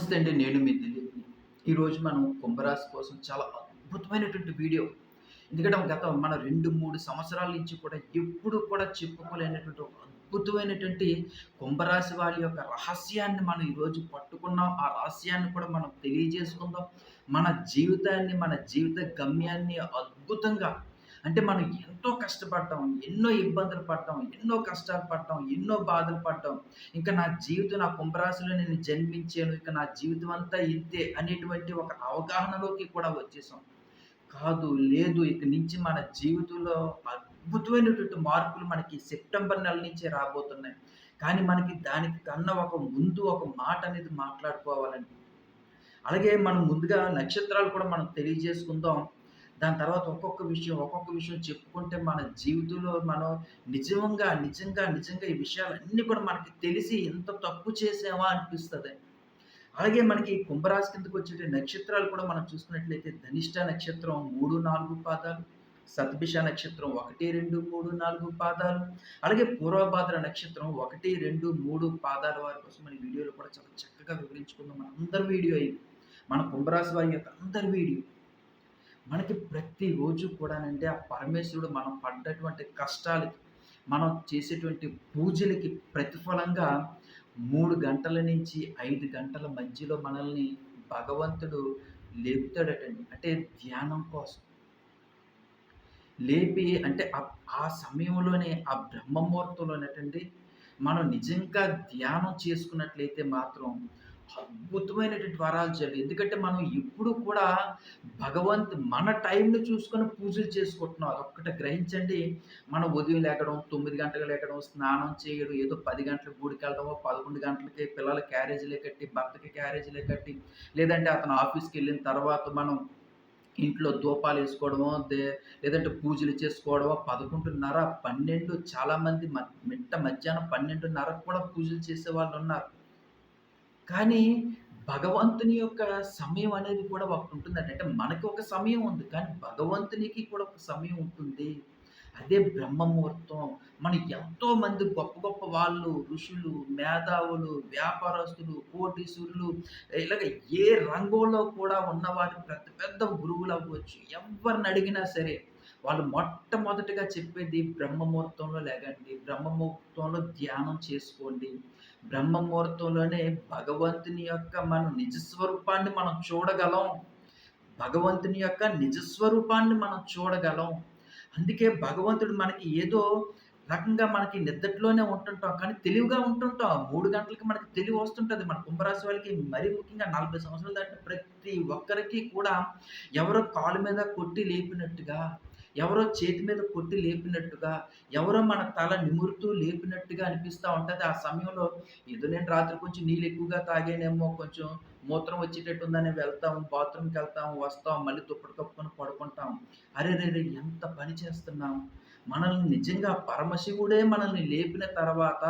నమస్తే అండి నేను మీ దిలీప్ ఈరోజు మనం కుంభరాశి కోసం చాలా అద్భుతమైనటువంటి వీడియో. ఎందుకంటే గత మన రెండు మూడు సంవత్సరాల నుంచి కూడా ఎప్పుడు కూడా చెప్పుకోలేనటువంటి ఒక అద్భుతమైనటువంటి కుంభరాశి వాళ్ళ యొక్క రహస్యాన్ని మనం ఈరోజు పట్టుకున్నాం. ఆ రహస్యాన్ని కూడా మనం తెలియజేసుకుందాం. మన జీవితాన్ని మన జీవిత గమ్యాన్ని అద్భుతంగా అంటే మనం ఎంతో కష్టపడటం ఎన్నో ఇబ్బందులు పడటం ఎన్నో కష్టాలు పడటం ఎన్నో బాధలు పడటం ఇంకా నా జీవితం నా కుంభరాశిలో నేను జన్మించాను ఇక నా జీవితం అంతా ఇంతే అనేటువంటి ఒక అవగాహనలోకి కూడా వచ్చేసాం. కాదు లేదు ఇక నుంచి మన జీవితంలో అద్భుతమైనటువంటి మార్పులు మనకి సెప్టెంబర్ నెల నుంచే రాబోతున్నాయి. కానీ మనకి దానికి కన్నా ఒక ముందు ఒక మాట అనేది మాట్లాడుకోవాలండి. అలాగే మనం ముందుగా నక్షత్రాలు కూడా మనం తెలియజేసుకుందాం. దాని తర్వాత ఒక్కొక్క విషయం ఒక్కొక్క విషయం చెప్పుకుంటే మన జీవితంలో మనం నిజంగా నిజంగా నిజంగా ఈ విషయాలన్నీ కూడా మనకి తెలిసి ఎంత తప్పు చేసామా అనిపిస్తుంది. అలాగే మనకి కుంభరాశి కిందకు వచ్చే నక్షత్రాలు కూడా మనం చూసుకున్నట్లయితే ధనిష్ట నక్షత్రం మూడు నాలుగు పాదాలు సత్భిష నక్షత్రం ఒకటి రెండు మూడు నాలుగు పాదాలు అలాగే పూర్వభాద్ర నక్షత్రం ఒకటి రెండు మూడు పాదాల వారి కోసం మన వీడియోలో కూడా చాలా చక్కగా వివరించుకుందాం. మన అందరి వీడియో ఇది. మన కుంభరాశి వారి యొక్క అందరి వీడియో. మనకి ప్రతిరోజు కూడానంటే ఆ పరమేశ్వరుడు మనం పడ్డటువంటి కష్టాలకి మనం చేసేటువంటి పూజలకి ప్రతిఫలంగా మూడు గంటల నుంచి ఐదు గంటల మధ్యలో మనల్ని భగవంతుడు లేపుతాడటండి. అంటే ధ్యానం కోసం. లేపి అంటే ఆ సమయంలోనే ఆ బ్రహ్మముహూర్తంలోనేటండి మనం నిజంగా ధ్యానం చేసుకున్నట్లయితే మాత్రం అద్భుతమైనటువంటి వరాలు చాలు ఎందుకంటే మనం ఎప్పుడు కూడా భగవంత్ మన టైంని చూసుకొని పూజలు చేసుకుంటున్నాం. అదొక్కటి గ్రహించండి. మనం ఉదయం లేకడం తొమ్మిది గంటలకు లేకడం స్నానం చేయడం ఏదో పది గంటలకు గుడికి వెళ్ళడమో పదకొండు గంటలకి పిల్లల క్యారేజీలే కట్టి భర్తకి క్యారేజీలే కట్టి లేదంటే అతను ఆఫీస్కి వెళ్ళిన తర్వాత మనం ఇంట్లో దూపాలు వేసుకోవడమో దే లేదంటే పూజలు చేసుకోవడమో పదకొండున్నర పన్నెండు చాలామంది మిట్ట మధ్యాహ్నం పన్నెండున్నరకు కూడా పూజలు చేసే వాళ్ళు ఉన్నారు. కానీ భగవంతుని యొక్క సమయం అనేది కూడా ఒకటి ఉంటుందండి. అంటే మనకి ఒక సమయం ఉంది కానీ భగవంతునికి కూడా ఒక సమయం ఉంటుంది. అదే బ్రహ్మముహూర్తం. మన ఎంతో మంది గొప్ప గొప్ప వాళ్ళు ఋషులు మేధావులు వ్యాపారస్తులు కోటీశ్వరులు ఇలాగ ఏ రంగంలో కూడా ఉన్నవారు పెద్ద పెద్ద గురువులు అవ్వచ్చు. ఎవరిని అడిగినా సరే వాళ్ళు మొట్టమొదటిగా చెప్పేది బ్రహ్మముహూర్తంలో లేకండి. బ్రహ్మముహూర్తంలో ధ్యానం చేసుకోండి. బ్రహ్మముహూర్తంలోనే భగవంతుని యొక్క మన నిజస్వరూపాన్ని మనం చూడగలం. భగవంతుని యొక్క నిజస్వరూపాన్ని మనం చూడగలం. అందుకే భగవంతుడు మనకి ఏదో రకంగా మనకి నిద్రలోనే ఉంటుంటాం కానీ తెలివిగా ఉంటుంటాం. మూడు గంటలకి మనకి తెలివి వస్తుంటుంది. మన కుంభరాశి వాళ్ళకి మరీ ముఖ్యంగా నలభై సంవత్సరాలు దాటిన ప్రతి ఒక్కరికి కూడా ఎవరో కాలు మీద కొట్టి లేపినట్టుగా ఎవరో చేతి మీద కొట్టి లేపినట్టుగా ఎవరో మన తల నిమురుతూ లేపినట్టుగా అనిపిస్తూ ఉంటుంది. ఆ సమయంలో ఏదో నేను రాత్రి కొంచెం నీళ్ళు ఎక్కువగా తాగానేమో కొంచెం మూత్రం వచ్చేటట్టు ఉందని వెళ్తాం బాత్రూమ్కి వెళ్తాం వస్తాం మళ్ళీ దుప్పటి కప్పుకొని పడుకుంటాం. అరే రే ఎంత పని చేస్తున్నాం? మనల్ని నిజంగా పరమశివుడే మనల్ని లేపిన తర్వాత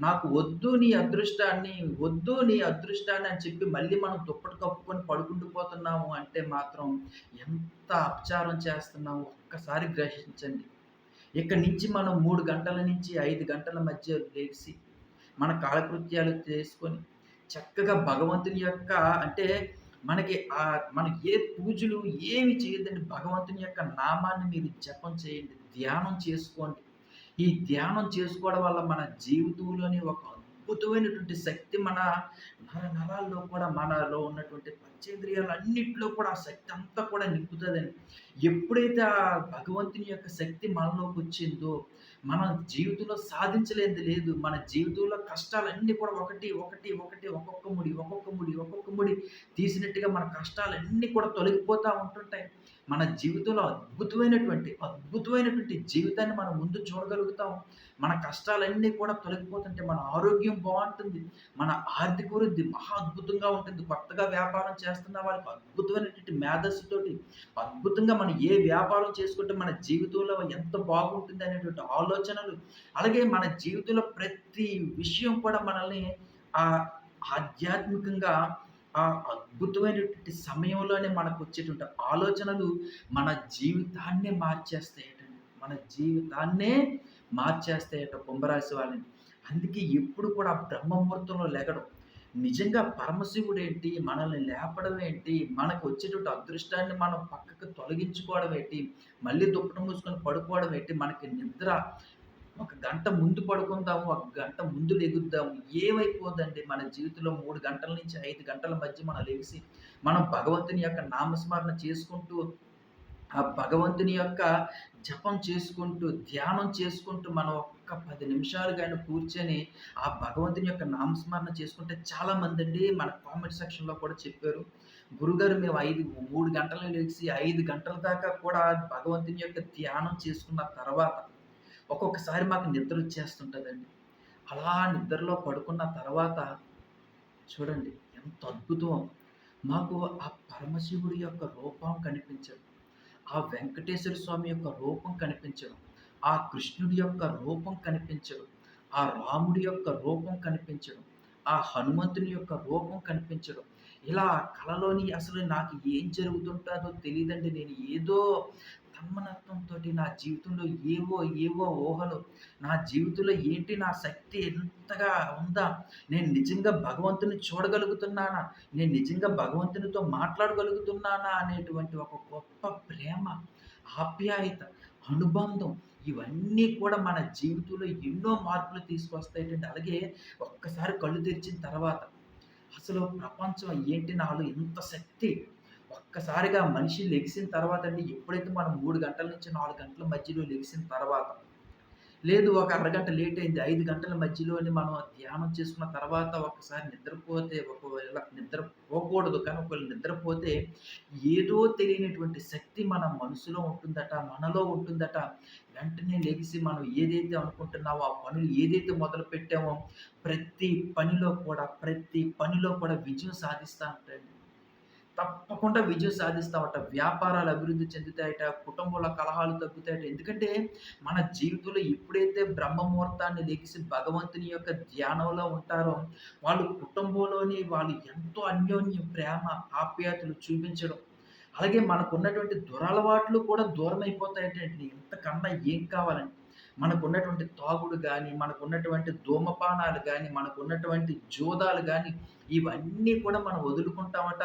నాకు వద్దు నీ అదృష్టాన్ని వద్దు నీ అదృష్టాన్ని అని చెప్పి మళ్ళీ మనం దుప్పటి కప్పుకొని పడుకుంటూ పోతున్నాము అంటే మాత్రం ఎంత అపచారం చేస్తున్నాము ఒక్కసారి గ్రహించండి. ఇక్కడి నుంచి మనం మూడు గంటల నుంచి ఐదు గంటల మధ్య లేచి మన కాలకృత్యాలు చేసుకొని చక్కగా భగవంతుని యొక్క అంటే మనకి ఆ మన ఏ పూజలు ఏమి చేయదండి భగవంతుని యొక్క నామాన్ని మీరు జపం చేయండి. ధ్యానం చేసుకోండి. ఈ ధ్యానం చేసుకోవడం వల్ల మన జీవితంలోని ఒక అద్భుతమైనటువంటి శక్తి మన నర నరాల్లో కూడా మనలో ఉన్నటువంటి పంచేంద్రియాలు అన్నింటిలో కూడా ఆ శక్తి అంతా కూడా నింపుతుందని ఎప్పుడైతే ఆ భగవంతుని యొక్క శక్తి మనలోకి వచ్చిందో మన జీవితంలో సాధించలేదు లేదు. మన జీవితంలో కష్టాలన్నీ కూడా ఒకటి ఒకటి ఒకటి ఒక్కొక్క ముడి ఒక్కొక్క ముడి ఒక్కొక్క ముడి తీసినట్టుగా మన కష్టాలన్నీ కూడా తొలగిపోతూ ఉంటుంటాయి. మన జీవితంలో అద్భుతమైనటువంటి అద్భుతమైనటువంటి జీవితాన్ని మనం ముందు చూడగలుగుతాం. మన కష్టాలన్నీ కూడా తొలగిపోతుంటే మన ఆరోగ్యం బాగుంటుంది. మన ఆర్థిక వృద్ధి మహా అద్భుతంగా ఉంటుంది. కొత్తగా వ్యాపారం చేస్తున్న వాళ్ళకి అద్భుతమైనటువంటి మేధస్సుతోటి అద్భుతంగా మనం ఏ వ్యాపారం చేసుకుంటే మన జీవితంలో ఎంత బాగుంటుంది అనేటువంటి ఆలోచనలు అలాగే మన జీవితంలో ప్రతి విషయం కూడా మనల్ని ఆధ్యాత్మికంగా ఆ అద్భుతమైనటువంటి సమయంలోనే మనకు వచ్చేటువంటి ఆలోచనలు మన జీవితాన్నే మార్చేస్తాయటండి మన జీవితాన్నే మార్చేస్తాయట కుంభరాశి వాళ్ళని అందుకే ఎప్పుడు కూడా బ్రహ్మముహూర్తంలో లెగడం నిజంగా పరమశివుడేంటి? మనల్ని లేపడం ఏంటి? మనకు వచ్చేటువంటి అదృష్టాన్ని మనం పక్కకు తొలగించుకోవడం ఏంటి? మళ్ళీ దుప్పటి మూసుకొని పడుకోవడం ఏంటి? మనకి నిద్ర ఒక గంట ముందు పడుకుందాము, ఒక గంట ముందు లెగుద్దాము. ఏమైపోద్దండి మన జీవితంలో మూడు గంటల నుంచి ఐదు గంటల మధ్య మనం లెగిసి, మనం భగవంతుని యొక్క నామస్మరణ చేసుకుంటూ, ఆ భగవంతుని యొక్క జపం చేసుకుంటూ, ధ్యానం చేసుకుంటూ, మనం ఒక్క పది నిమిషాలు కానీ కూర్చొని, ఆ భగవంతుని యొక్క నామస్మరణ చేసుకుంటే చాలామందండి మన కామెంట్ సెక్షన్‌లో కూడా చెప్పారు. గురుగారు మేము ఐదు మూడు గంటలు లేచి ఐదు గంటల దాకా కూడా భగవంతుని యొక్క ధ్యానం చేసుకున్న తర్వాత, ఒక్కొక్కసారి మాకు నిద్ర వచ్చేస్తుంటుందండి. అలా నిద్రలో పడుకున్న తర్వాత చూడండి ఎంత అద్భుతం. మాకు ఆ పరమశివుడి యొక్క రూపం కనిపించడం, ఆ వెంకటేశ్వర స్వామి యొక్క రూపం కనిపించడం, ఆ కృష్ణుడి యొక్క రూపం కనిపించడం, ఆ రాముడి యొక్క రూపం కనిపించడం, ఆ హనుమంతుని యొక్క రూపం కనిపించడం. ఇలా కలలోని అసలు నాకు ఏం జరుగుతుంటాదో తెలియదండి నేను ఏదో తన్మనత్వంతోటి నా జీవితంలో ఏవో ఏవో ఊహలు, నా జీవితంలో ఏంటి నా శక్తి ఎంతగా ఉందా? నేను నిజంగా భగవంతుని చూడగలుగుతున్నానా? నేను నిజంగా భగవంతునితో మాట్లాడగలుగుతున్నానా? అనేటువంటి ఒక గొప్ప ప్రేమ, ఆప్యాయత, అనుబంధం ఇవన్నీ కూడా మన జీవితంలో ఎన్నో మార్పులు తీసుకొస్తాయటండి. అలాగే ఒక్కసారి కళ్ళు తెరిచిన తర్వాత అసలు ప్రపంచం ఏంటి నాలో ఇంత శక్తి ఒక్కసారిగా మనిషి లెగిసిన తర్వాత అండి ఎప్పుడైతే మనం మూడు గంటల నుంచి నాలుగు గంటల మధ్యలో లెగిసిన తర్వాత లేదు ఒక అరగంట లేట్ అయింది. ఐదు గంటల మధ్యలోనే మనం ధ్యానం చేసుకున్న తర్వాత ఒకసారి నిద్రపోతే ఒకవేళ నిద్రపోకూడదు. కానీ ఒకవేళ నిద్రపోతే ఏదో తెలియనటువంటి శక్తి మన మనసులో ఉంటుందట, మనలో ఉంటుందట. వెంటనే లెగిసి మనం ఏదైతే అనుకుంటున్నామో, ఆ పనులు ఏదైతే మొదలుపెట్టామో ప్రతి పనిలో కూడా, ప్రతి పనిలో కూడా విజయం సాధిస్తామంటండి. తప్పకుండా విజయం సాధిస్తామట. వ్యాపారాలు అభివృద్ధి చెందుతాయట. కుటుంబంలో కలహాలు తగ్గుతాయట. ఎందుకంటే మన జీవితంలో ఎప్పుడైతే బ్రహ్మ ముహూర్తాన్ని లెగిసి భగవంతుని యొక్క ధ్యానంలో ఉంటారో, వాళ్ళు కుటుంబంలోని వాళ్ళు ఎంతో అన్యోన్యం, ప్రేమ, ఆప్యాయతలు చూపించడం. అలాగే మనకున్నటువంటి దురలవాట్లు కూడా దూరమైపోతాయటండి. ఎంతకన్నా ఏం కావాలండి. మనకున్నటువంటి తాగుడు కానీ మనకున్నటువంటి ధూమపానాలు కానీ మనకున్నటువంటి జూదాలు కానీ ఇవన్నీ కూడా మనం వదులుకుంటామట.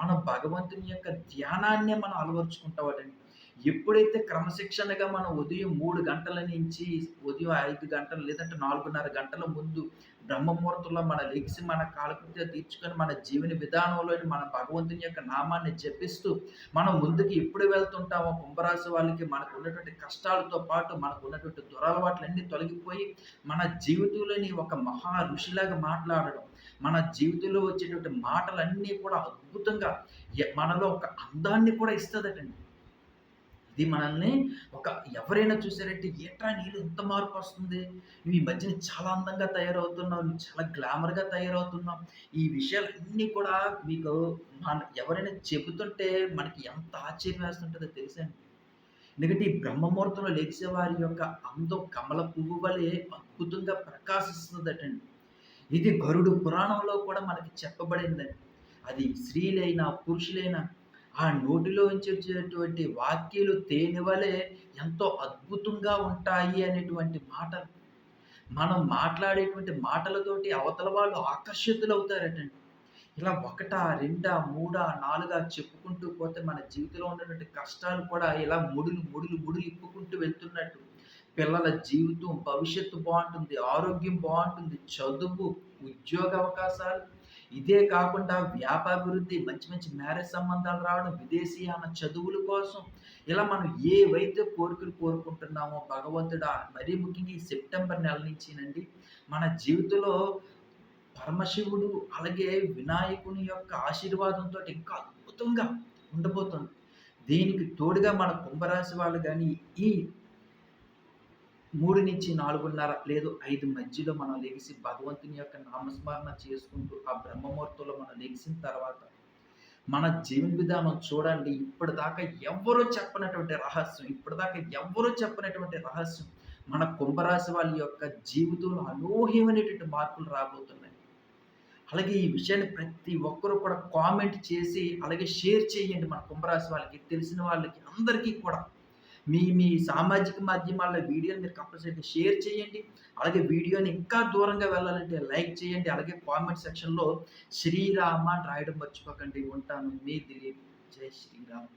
మనం భగవంతుని యొక్క ధ్యానాన్నే మనం అలవరుచుకుంటామటండి. ఎప్పుడైతే క్రమశిక్షణగా మనం ఉదయం మూడు గంటల నుంచి ఉదయం ఐదు గంటలు లేదంటే 4:30 గంటల ముందు బ్రహ్మముహూర్తంలో మన లెగిసి మన కాలకృతి తీర్చుకొని మన జీవన విధానంలోని మన భగవంతుని యొక్క నామాన్ని జపిస్తూ మనం ముందుకు ఎప్పుడు వెళ్తుంటామో కుంభరాశి వాళ్ళకి మనకు ఉన్నటువంటి కష్టాలతో పాటు మనకు ఉన్నటువంటి దురలవాట్లన్నీ తొలగిపోయి మన జీవితంలోని ఒక మహా ఋషిలాగా మాట్లాడడం. మన జీవితంలో వచ్చేటువంటి మాటలన్నీ కూడా అద్భుతంగా మనలో ఒక అందాన్ని కూడా ఇస్తుందటండి ఇది మనల్ని ఒక ఎవరైనా చూసారంటే "ఏంట్రా నీలో ఎంత మార్పొస్తుంది? నువ్వు ఈ మధ్యన చాలా అందంగా తయారవుతున్నావు. నువ్వు చాలా గ్లామర్‌గా తయారవుతున్నావు." ఈ విషయాలన్నీ కూడా మీకు మన ఎవరైనా చెబుతుంటే మనకి ఎంత ఆశ్చర్యం వేస్తుంటదో తెలుసండి ఎందుకంటే ఈ బ్రహ్మముహూర్తంలో లేచే వారి యొక్క అందం కమల పువ్వు వలె అద్భుతంగా ప్రకాశిస్తుందటండి ఇది గరుడు పురాణంలో కూడా మనకి చెప్పబడిందండి. అది స్త్రీలైనా, పురుషులైనా ఆ నోటిలో వచ్చేటువంటి వాక్యాలు తేనె వలె ఎంతో అద్భుతంగా ఉంటాయి అనేటువంటి మాటలు. మనం మాట్లాడేటువంటి మాటలతోటి అవతల వాళ్ళు ఆకర్షితులవుతారటండి. ఇలా ఒకటా, రెండా, మూడా, నాలుగా చెప్పుకుంటూ పోతే మన జీవితంలో ఉన్నటువంటి కష్టాలు కూడా ఇలా ముడులు, ముడులు, ముడులు ఇప్పుకుంటూ వెళ్తున్నట్టు పిల్లల జీవితం, భవిష్యత్తు బాగుంటుంది ఆరోగ్యం బాగుంటుంది చదువు, ఉద్యోగ అవకాశాలు ఇదే కాకుండా వ్యాపాభివృద్ధి, మంచి మంచి మ్యారేజ్ సంబంధాలు రావడం, విదేశీయాన చదువుల కోసం ఇలా మనం ఏవైతే కోరికలు కోరుకుంటున్నామో భగవంతుడా మరీ ముఖ్యంగా ఈ సెప్టెంబర్ నెల నుంచినండి మన జీవితంలో పరమశివుడు అలాగే వినాయకుని యొక్క ఆశీర్వాదంతో ఇంకా అద్భుతంగా ఉండబోతుంది. దీనికి తోడుగా మన కుంభరాశి వాళ్ళు కానీ ఈ 3-4:30 లేదు ఐదు మధ్యలో మనం లెగిసి భగవంతుని యొక్క నామస్మరణ చేసుకుంటూ ఆ బ్రహ్మముహూర్తంలో మనం లెగిసిన తర్వాత మన జీవన విధానం చూడండి ఇప్పటిదాకా ఎవ్వరు చెప్పనటువంటి రహస్యం, ఇప్పటిదాకా ఎవ్వరు చెప్పనటువంటి రహస్యం మన కుంభరాశి వాళ్ళ యొక్క జీవితంలో అనూహ్యమైనటువంటి మార్పులు రాబోతున్నాయి. అలాగే ఈ విషయాన్ని ప్రతి ఒక్కరు కూడా కామెంట్ చేసి అలాగే షేర్ చేయండి మన కుంభరాశి వాళ్ళకి, తెలిసిన వాళ్ళకి అందరికీ కూడా. మీ మీ సామాజిక మాధ్యమాల్లో వీడియోని మీరు కంపల్సరీగా షేర్ చేయండి. అలాగే వీడియోని ఇంకా దూరంగా వెళ్ళాలంటే లైక్ చేయండి. అలాగే కామెంట్ సెక్షన్‌లో శ్రీరామ అని రాయడం మర్చిపోకండి. ఉంటాను. మీ దిలీప్. జై శ్రీరామ్.